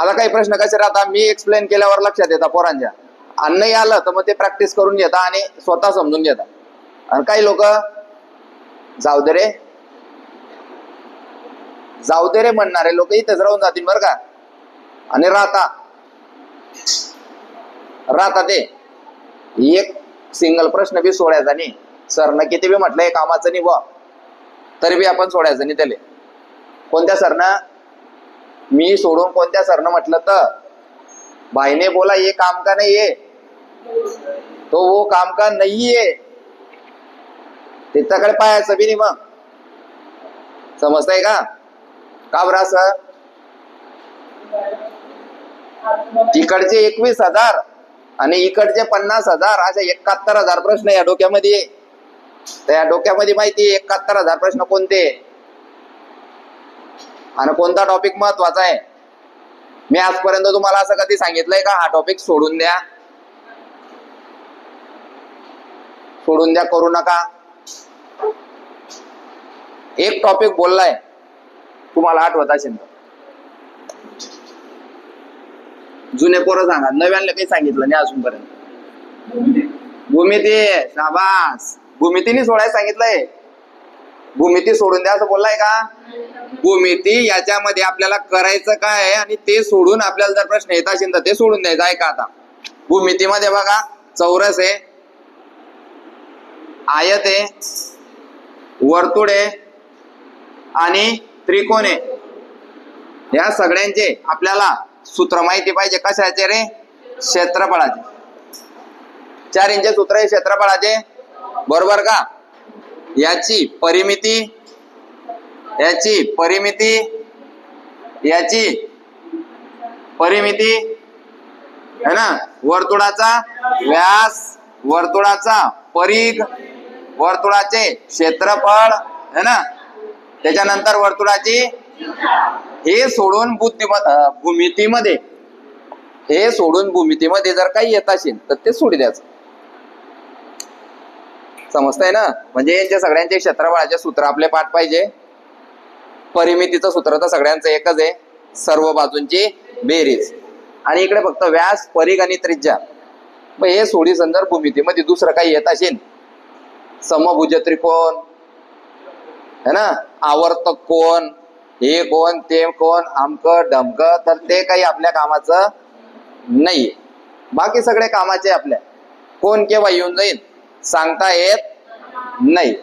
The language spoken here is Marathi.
आता काही प्रश्न कसे राहतात? मी एक्सप्लेन केल्यावर लक्षात येतात पोरांच्या. आणि नाही आलं तर मग ते प्रॅक्टिस करून घेता आणि स्वतः समजून घेतात. आणि काही लोक जाऊ दे रे. जाऊ दे रे म्हणणारे लोक इथेच राहून जातील बरं का? आणि राहता. राहता ते. एक सिंगल प्रश्न बी सोडायचा नाही. सरनं किती बी म्हटलं हे कामाचं नाही बुवा. तरी बी आपण सोडायचं नाही त्याला. कोणत्या सरनं? मी सोडून कोणत्या सरनं म्हटलं तर? भाईने बोला ये काम का नाही ये? तो वो काम का नाही ये? त्याच्याकडे पाहायचं बी नाही मग. समजतंय का? का बरं सर तिकडचे एकवीस हजार आणि इकडचे पन्नास हजार अशा एकाहत्तर हजार प्रश्न या डोक्यामध्ये. आहे. तर या डोक्यामध्ये माहिती एकाहत्तर हजार प्रश्न कोणते? आहे? आणि कोणता टॉपिक महत्त्वाचा आहे? मी आजपर्यंत तुम्हाला असं कधी सांगितलंय का? हा टॉपिक सोडून द्या. सोडून द्या करू नका. एक टॉपिक बोललाय. तुम्हाला आठवत असेल. तर जुने पोरं सांगा. नव्याने काही सांगितलं नाही अजूनपर्यंत. भूमिती. शाबास. भूमितीने सोडायला सांगितलंय. भूमिती सोडून द्या असं बोललाय का? भूमिती याच्यामध्ये आपल्याला करायचं काय आहे आणि ते सोडून आपल्याला जर प्रश्न येत असेल तर ते सोडून द्यायचं. आहे का आता. भूमितीमध्ये बघा चौरस आहे आयत आहे वर्तुळ आहे आणि त्रिकोण आहे. या सगळ्यांचे आपल्याला सूत्र माहिती पाहिजे. कशाचे रे? क्षेत्रफळाचे. चार इंच सूत्र आहे क्षेत्रफळाचे. बरोबर का? याची परिमिती याची परिमिती याची परिमिती है ना? वर्तुळाचा व्यास वर्तुळाचा परीघ वर्तुळाचे क्षेत्रफळ है ना? त्याच्यानंतर वर्तुळाची हे सोडून बुद्धिम भूमितीमध्ये हे सोडून भूमितीमध्ये जर काही येत असेल तर ते सोडी द्यायचं. समजतंय ना? म्हणजे यांच्या सगळ्यांचे क्षेत्रफळाचे सूत्र आपले पाठ पाहिजे. परिमितीचं सूत्र तर सगळ्यांचं एकच आहे. सर्व बाजूंची बेरीज. आणि इकडे फक्त व्यास परीघ आणि त्रिज्या. मग हे सोडी संदर्भ भूमितीमध्ये दुसरं काही येत असेल. समभुज त्रिकोण. है ना? आवर्तक कोण? हे कोण? ते कोण? आमक डमक? तर ते काही आपल्या कामाचं नाही बाकी सगळे कामाचे आपल्या. कोण केव्हा येऊन जाईल? सांगता येत नाही.